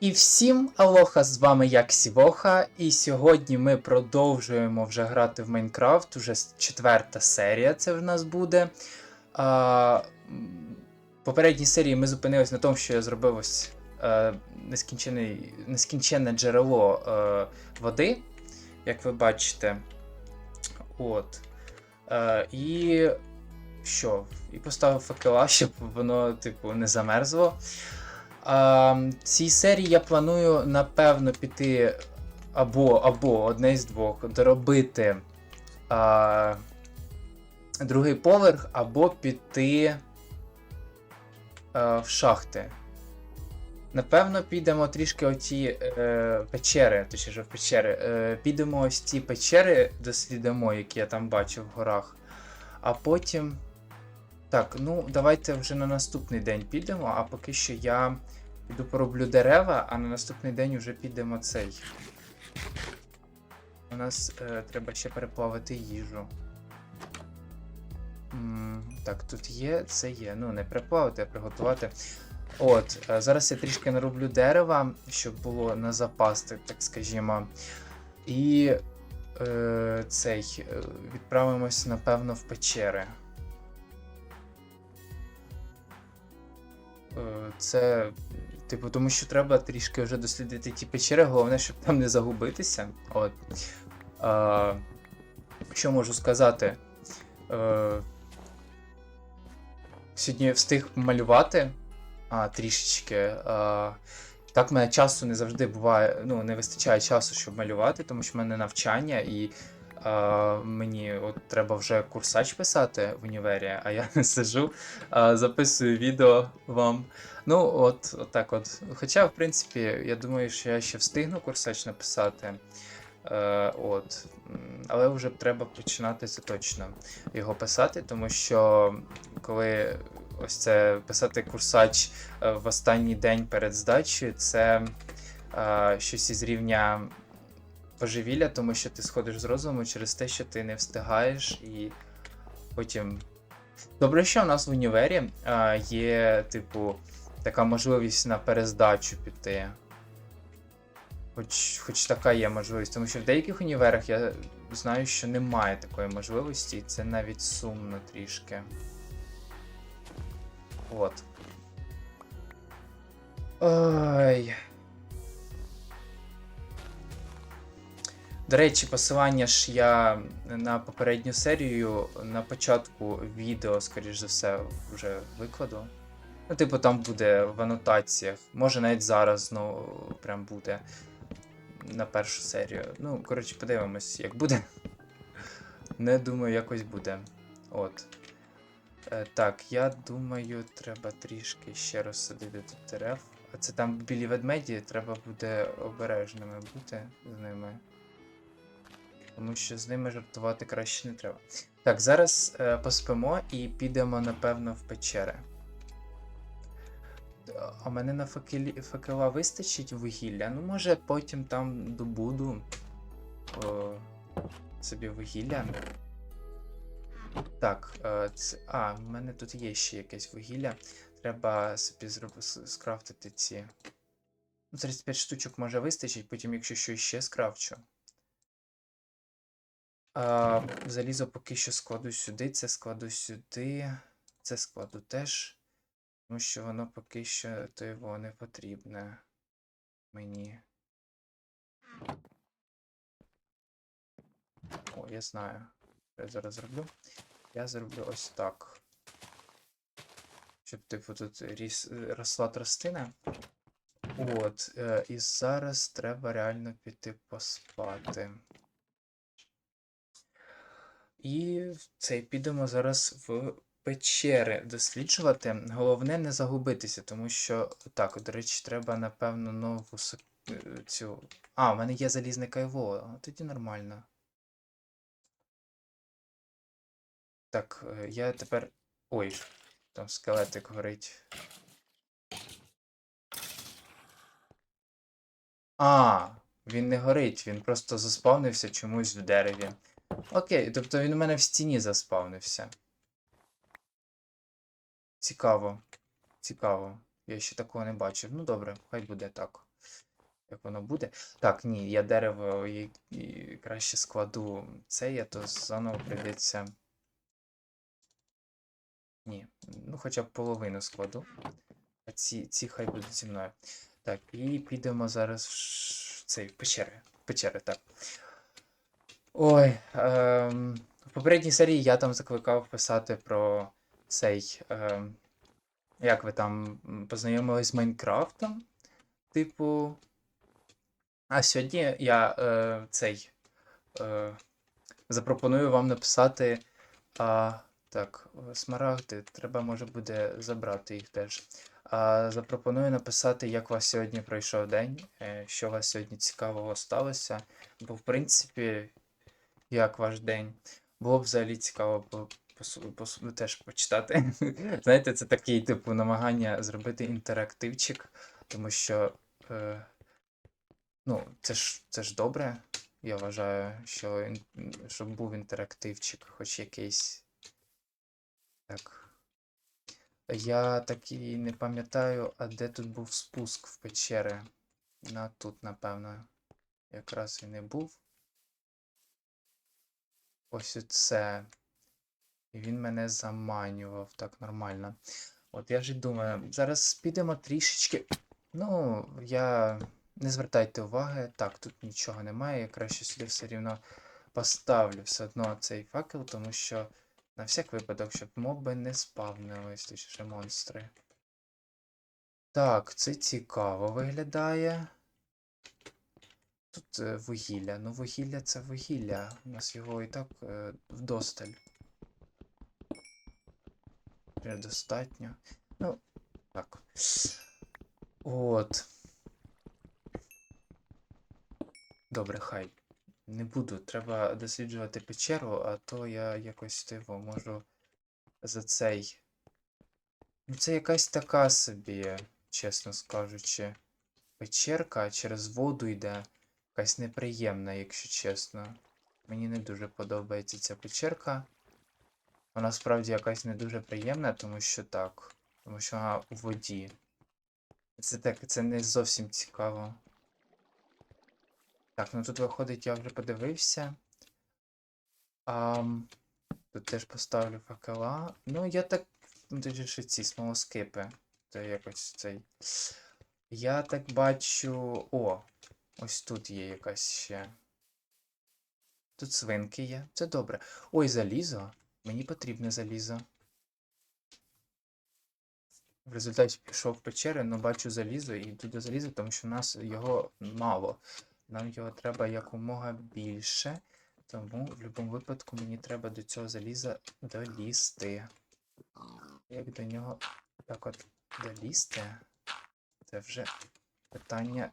І всім алоха, з вами я Ксівоха, і сьогодні ми продовжуємо вже грати в Майнкрафт, уже четверта серія це в нас буде. А, в попередній серії ми зупинились на тому, що я зробив ось е, нескінчений, нескінченне джерело е, води, як ви бачите. От. Е, і що? І поставив факела, щоб воно, типу, не замерзло. В цій серії я планую, напевно, піти або, або одне з двох, доробити а, другий поверх, або піти а, в шахти. Напевно, підемо трішки оті е, печери, точніше в печери. Е, підемо ось ці печери, дослідимо, які я там бачив в горах. А потім. Так, ну давайте вже на наступний день підемо, а поки що я піду пороблю дерева, а на наступний день вже підемо цей. У нас е, треба ще переплавити їжу. М, так, тут є, це є. Ну, не переплавити, а приготувати. От, е, зараз я трішки нароблю дерева, щоб було на запас, так, так скажімо. І е, цей е, відправимось, напевно, в печери. Е, Це, типу, тому що треба трішки вже дослідити ті печери, головне, щоб там не загубитися. От. Е, що можу сказати? Е, сьогодні встиг малювати а, трішечки. Е, так, в мене часу не завжди буває, ну, не вистачає часу, щоб малювати, тому що в мене навчання і е, мені от треба вже курсач писати в універі, а я не сижу, е, записую відео вам. Ну, от, от так от. Хоча, в принципі, я думаю, що я ще встигну курсач написати. Е, от. Але вже треба починати це точно його писати, тому що коли ось це писати курсач е, в останній день перед здачею, це е, щось із рівня божевілля, тому що ти сходиш з розуму через те, що ти не встигаєш, і потім. Добре, що у нас в універі е, є, типу, така можливість на перездачу піти. Хоч, хоч така є можливість, тому що в деяких універах я знаю, що немає такої можливості, і це навіть сумно трішки. От. Ой. До речі, посилання ж я на попередню серію на початку відео, скоріш за все, вже викладу. Ну, типу, там буде в анотаціях. Може навіть зараз, ну, прям буде на першу серію. Ну, коротше, подивимось, як буде. Не думаю, якось буде. От. Е, так, я думаю, треба трішки ще розсадити тут дерев. А це там білі ведмеді, треба буде обережними бути з ними. Тому що з ними жартувати краще не треба. Так, зараз е, поспимо і підемо, напевно, в печери. А мене на факелі, факела вистачить вугілля. Ну, може, потім там добуду о, собі вугілля. Так, е, це, а, в мене тут є ще якесь вугілля. Треба собі зроб... скрафтити ці. Ну, 35 штучок може вистачить, потім, якщо що ще скрафчу. Залізо поки що складу сюди, це складу сюди, це складу теж. Тому що воно поки що то його не потрібне мені. О, я знаю. Що я зараз зроблю? Я зроблю ось так. Щоб, типу, тут ріс, росла тростина. От. Е, і зараз треба реально піти поспати. І цей підемо зараз в печери досліджувати. Головне не загубитися, тому що так, до речі, треба, напевно, нову е, цю. А, у мене є залізне кайво, тоді нормально. Так, е, я тепер. Ой, там скелетик горить. А, він не горить, він просто заспавнився чомусь в дереві. Окей, тобто він у мене в стіні заспавнився. Цікаво. Цікаво. Я ще такого не бачив. Ну добре, хай буде так. Як воно буде. Так, ні, я дерево і, і краще складу це, я то заново прийдеться. Ні, ну хоча б половину складу. А ці, ці хай будуть зі мною. Так, і підемо зараз в цей в печери. Печери, так. Ой. Ем, в попередній серії я там закликав писати про цей. Ем, як ви там познайомились з Майнкрафтом? Типу. А сьогодні я е, цей. Е, запропоную вам написати. А, так, е, смарагди, треба може буде забрати їх теж. А, запропоную написати, як у вас сьогодні пройшов день, е, що у вас сьогодні цікавого сталося. Бо, в принципі, як ваш день? Було б взагалі цікаво посу- теж почитати. Знаєте, це такий типу намагання зробити інтерактивчик, тому що е, ну, це ж, це ж добре. Я вважаю, що щоб був інтерактивчик, хоч якийсь. Так. Я так і не пам'ятаю, а де тут був спуск в печери. На тут, напевно, якраз і не був. Ось оце. І він мене заманював так нормально. От я ж і думаю, зараз підемо трішечки. Ну, я. Не звертайте уваги, так, тут нічого немає. Я краще сюди все рівно поставлю все одно цей факел, тому що на всяк випадок, щоб моби не спавнились, точніше монстри. Так, це цікаво виглядає. Тут е, вугілля. Ну, вугілля це вугілля. У нас його і так е, вдосталь. Предостатньо. Ну, так. От. Добре, хай. Не буду. Треба досліджувати печеру, а то я якось тиво можу за цей. Ну, це якась така собі, чесно скажучи. Печерка через воду йде. Якась неприємна, якщо чесно. Мені не дуже подобається ця печерка. Вона справді якась не дуже приємна, тому що так. Тому що вона у воді. Це так, це не зовсім цікаво. Так, ну тут виходить, я вже подивився. А, тут теж поставлю факела. Ну, я так. Ну, тут ще ці смолоскипи. Це якось цей. Я так бачу. О! Ось тут є якась ще. Тут свинки є. Це добре. Ой, залізо. Мені потрібне залізо. В результаті пішов в печери, але бачу залізо і йду до заліза, тому що в нас його мало. Нам його треба якомога більше. Тому в будь-якому випадку мені треба до цього заліза долізти. Як до нього так от долізти? Це вже питання.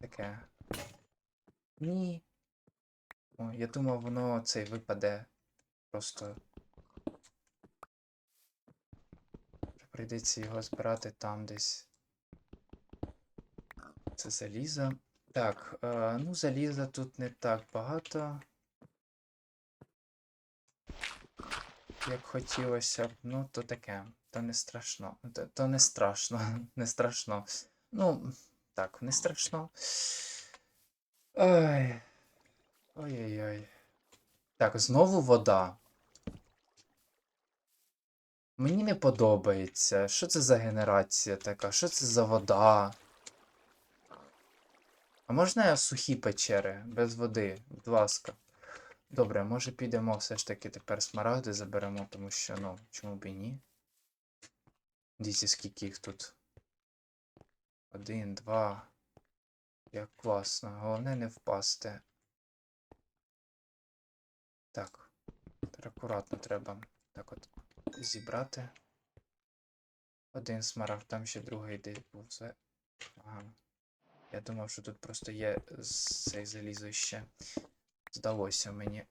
Таке. Ні. О, я думав, воно цей випаде. Просто. Прийдеться його збирати там десь. Це залізо. Так, е, ну заліза тут не так багато. Як хотілося б, ну то таке, то не страшно. То, то не страшно, не страшно. Ну, так, не страшно. Ой. Ой-ой-ой. Так, знову вода. Мені не подобається. Що це за генерація така? Що це за вода? А можна я сухі печери без води, будь ласка. Добре, може підемо все ж таки тепер смарагди заберемо, тому що, ну, чому б і ні? Дивіться, скільки їх тут. Один, два. Як класно. Головне не впасти. Так. Акуратно треба так от зібрати. Один смарагд, там ще другий десь був. Ага. Я думав, що тут просто є цей залізо ще. Здалося мені,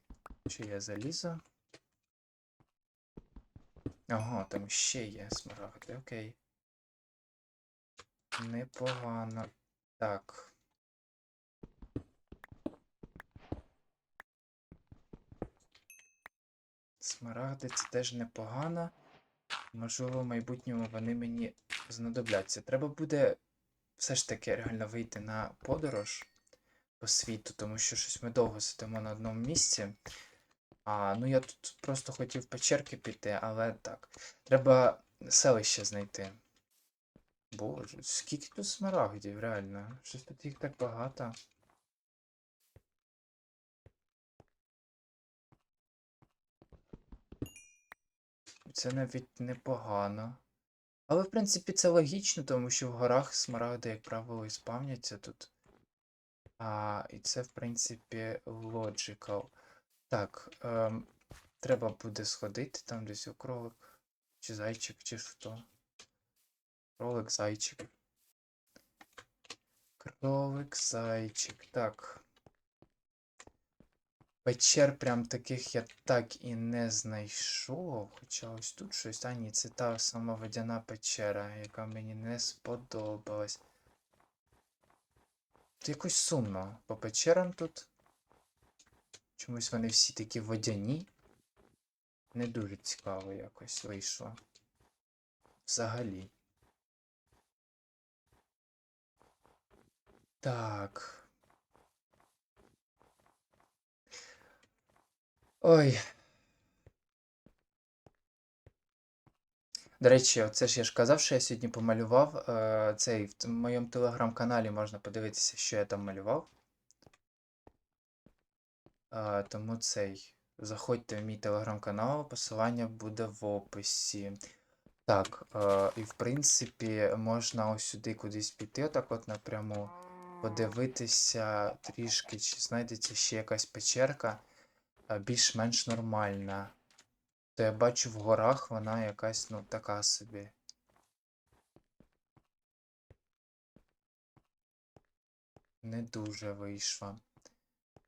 що є залізо. Ага, там ще є смарагди, окей. Непогано. Так. Смарагди це теж непогано. Можливо, в майбутньому вони мені знадобляться. Треба буде все ж таки реально вийти на подорож по світу, тому що щось ми довго сидимо на одному місці. А, ну я тут просто хотів печерки піти, але так. Треба селище знайти. Боже, скільки тут смарагдів, реально. Щось тут їх так багато. Це навіть непогано. Але, в принципі, це логічно, тому що в горах смарагди, як правило, і спавняться тут. А, і це, в принципі, logical. Так, ем, треба буде сходити там десь у кролик. Чи зайчик, чи що. Кролик, зайчик. Кролик, зайчик. Так. Печер прям таких я так і не знайшов. Хоча ось тут щось. А ні, це та сама водяна печера, яка мені не сподобалась. Тут якось сумно. По печерам тут. Чомусь вони всі такі водяні. Не дуже цікаво якось вийшло. Взагалі. Так. Ой. До речі, оце ж я ж казав, що я сьогодні помалював. Е, цей в моєму телеграм-каналі можна подивитися, що я там малював. Е, тому цей. Заходьте в мій телеграм-канал, посилання буде в описі. Так, е, і в принципі можна ось сюди кудись піти, отак от напряму, подивитися трішки, чи знайдеться ще якась печерка більш-менш нормальна. То я бачу в горах вона якась, ну, така собі. Не дуже вийшла.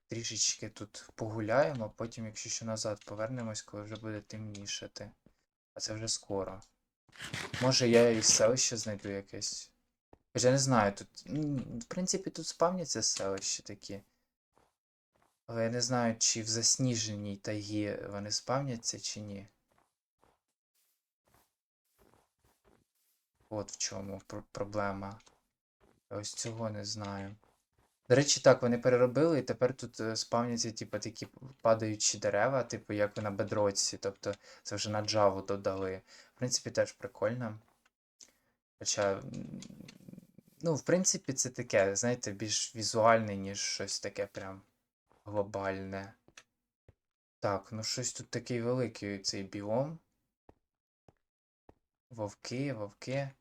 Трішечки тут погуляємо, потім, якщо що назад повернемось, коли вже буде темнішати. А це вже скоро. Може я і селище знайду якесь. Хоча не знаю, тут. В принципі, тут спавняться селища такі. Але я не знаю, чи в засніженій тайгі вони спавняться, чи ні. От в чому пр- проблема. Я ось цього не знаю. До речі, так, вони переробили, і тепер тут е, спавняться, типу, такі падаючі дерева, типу, як на бедроці. Тобто це вже на Java додали. В принципі, теж прикольно. Хоча, ну, в принципі, це таке, знаєте, більш візуальне, ніж щось таке прям глобальне. Так, ну щось тут такий великий цей біом. Вовки, вовки.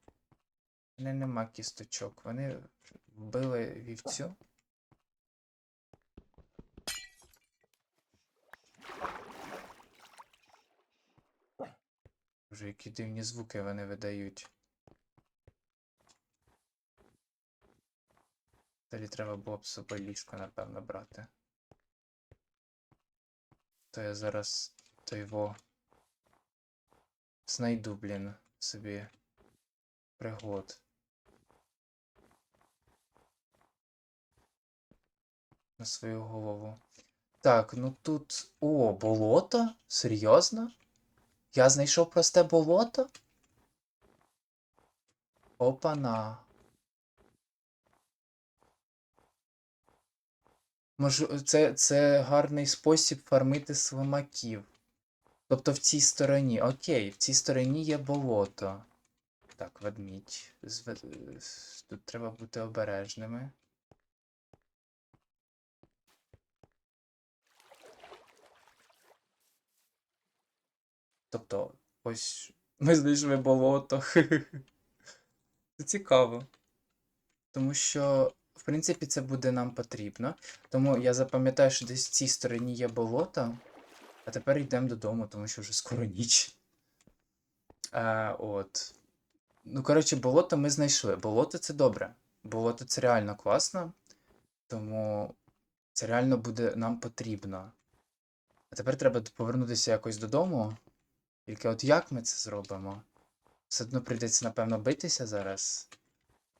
У мене нема кісточок. Вони вбили вівцю. Боже, які дивні звуки вони видають. Тоді треба було б з собою ліжко, напевно, брати. То я зараз то його знайду, блін, собі пригод. На свою голову. Так, ну тут. О, болото? Серйозно? Я знайшов просте болото? Опана. Може, це, це гарний спосіб фармити слимаків. Тобто в цій стороні. Окей, в цій стороні є болото. Так, ведмідь. Тут треба бути обережними. Тобто, ось ми знайшли болото. Це цікаво. Тому що, принципі, це буде нам потрібно. Тому я запам'ятаю, що десь в цій стороні є болото. А тепер йдемо додому, тому що вже скоро ніч. Е, от. Ну, коротше, болото ми знайшли. Болото це добре. Болото це реально класно. Тому це реально буде нам потрібно. А тепер треба повернутися якось додому. Тільки от як ми це зробимо? Все одно прийдеться, напевно, битися зараз.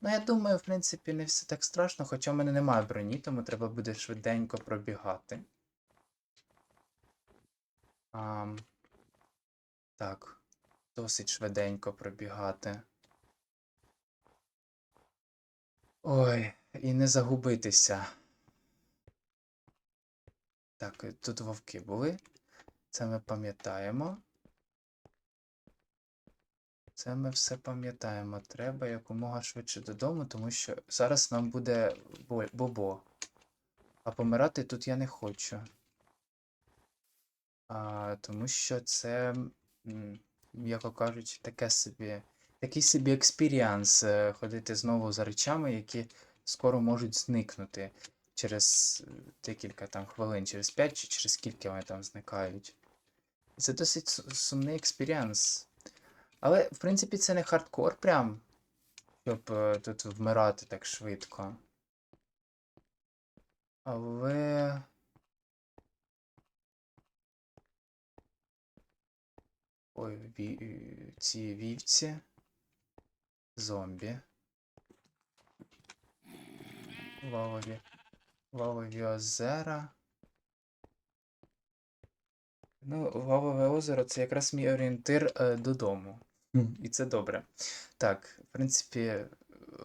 Ну, я думаю, в принципі, не все так страшно, хоча в мене немає броні, тому треба буде швиденько пробігати. Ам, так. досить швиденько пробігати. Ой, і не загубитися. Так, тут вовки були. Це ми пам'ятаємо. Це ми все пам'ятаємо. Треба якомога швидше додому, тому що зараз нам буде бобо. А помирати тут я не хочу. А, тому що це, м'яко кажучи, таке собі, такий собі експіріанс е, ходити знову за речами, які скоро можуть зникнути через декілька там хвилин, через 5 чи через скільки вони там зникають. Це досить сумний експіріанс. Але, в принципі, це не хардкор прям, щоб е, тут вмирати так швидко. Але. Ой, ві... е, ці вівці. Зомбі. Лавові. Лавові озера. Ну, лавове озеро це якраз мій орієнтир е, додому. І це добре. Так, в принципі,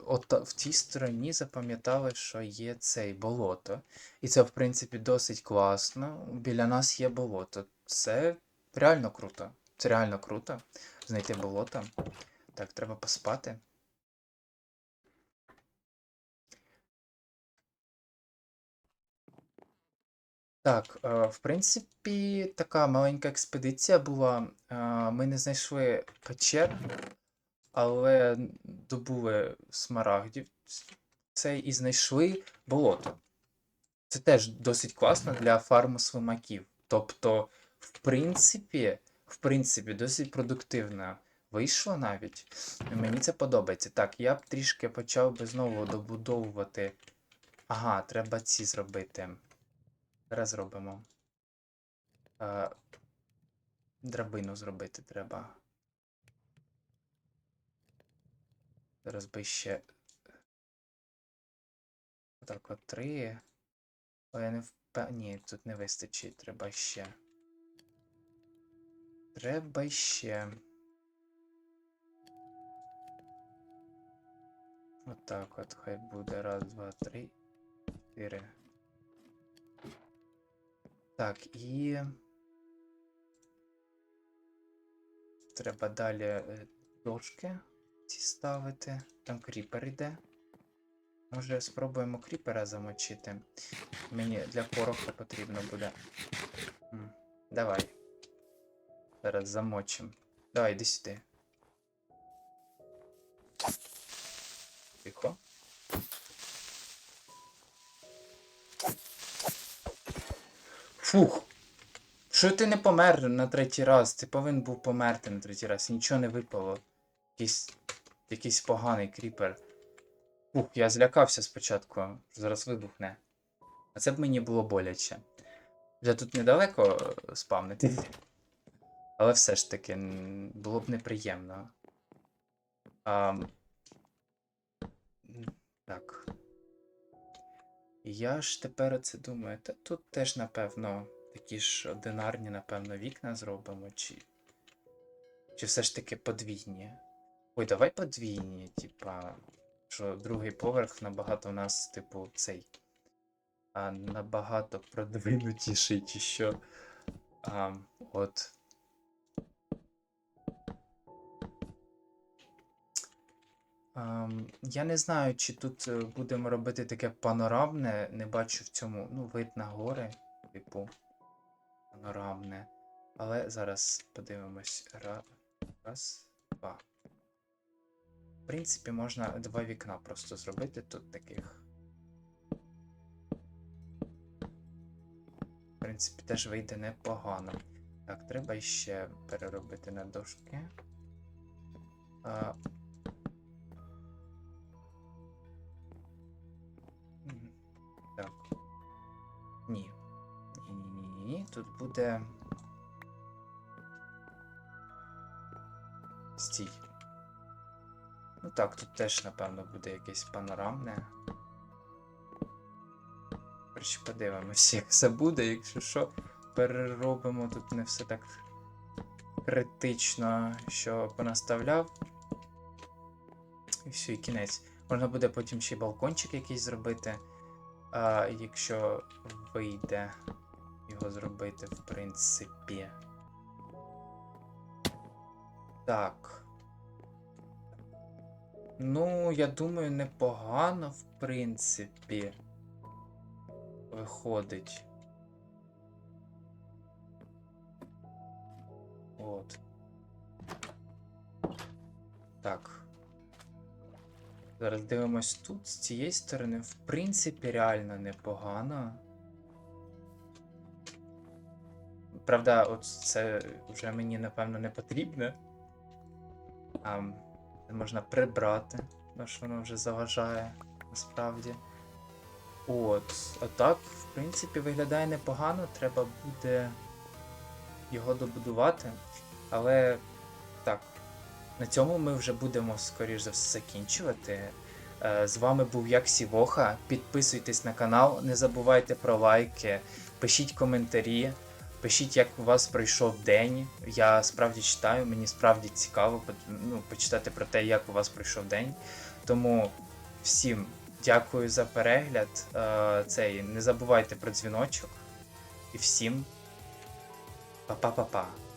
от в тій стороні запам'ятали, що є цей болото. І це, в принципі, досить класно. Біля нас є болото. Це реально круто. Це реально круто. Знайти болото. Так, треба поспати. Так, е, в принципі, така маленька експедиція була. Е, Ми не знайшли печер, але добули смарагдів цей і знайшли болото. Це теж досить класно для фарму слимаків. Тобто, в принципі, в принципі, досить продуктивно вийшло навіть. Мені це подобається. Так, я б трішки почав би знову добудовувати. Ага, треба ці зробити. Зараз зробимо. Е, драбину зробити треба. Зараз би ще. Так, от три. Але я не впев... Ні, тут не вистачить, треба ще. Треба ще. Отак от хай буде. Раз, два, три, чотири. Так, і. Треба далі е, дошки ці ставити. Там кріпер йде. Може, спробуємо кріпера замочити. Мені для пороху потрібно буде. Давай. Зараз замочим. Давай, іди сюди. Фух. Що ти не помер на третій раз? Ти повинен був померти на третій раз. Нічого не випало. Якийсь, якийсь поганий кріпер. Фух, я злякався спочатку, що зараз вибухне. А це б мені було боляче. Вже тут недалеко е, спавнити. Але все ж таки було б неприємно. А, так. Я ж тепер оце думаю, та тут теж, напевно, такі ж одинарні, напевно, вікна зробимо, чи. Чи все ж таки подвійні? Ой, давай подвійні, типа. Що другий поверх набагато у нас, типу, цей. А, набагато продвинутіший, чи що. А, от. Я не знаю, чи тут е, будемо робити таке панорамне. Не бачу в цьому, ну, вид на гори, типу, панорамне. Але зараз подивимось. Ра- Раз, два. В принципі, можна два вікна просто зробити тут таких. В принципі, теж вийде непогано. Так, треба ще переробити на дошки. А, Тут буде. Стій. Ну так, тут теж, напевно, буде якесь панорамне. Коротше, подивимось, як все буде, якщо що, переробимо, тут не все так критично, що понаставляв. І все, і кінець. Можна буде потім ще й балкончик якийсь зробити. А, якщо вийде його зробити, в принципі. Так. Ну, я думаю, непогано, в принципі. Виходить. От. Так. Зараз дивимось тут, з цієї сторони, в принципі, реально непогано. Правда, от це вже мені, напевно, не потрібно. А, можна прибрати, тому що воно вже заважає насправді. От, а в принципі, виглядає непогано, треба буде його добудувати. Але так, на цьому ми вже будемо, скоріш за все, закінчувати. Е, З вами був як Сівоха. Підписуйтесь на канал, не забувайте про лайки, пишіть коментарі, пишіть, як у вас пройшов день. Я справді читаю, мені справді цікаво ну, почитати про те, як у вас пройшов день. Тому всім дякую за перегляд. Е, Цей, не забувайте про дзвіночок. І всім па-па-па-па.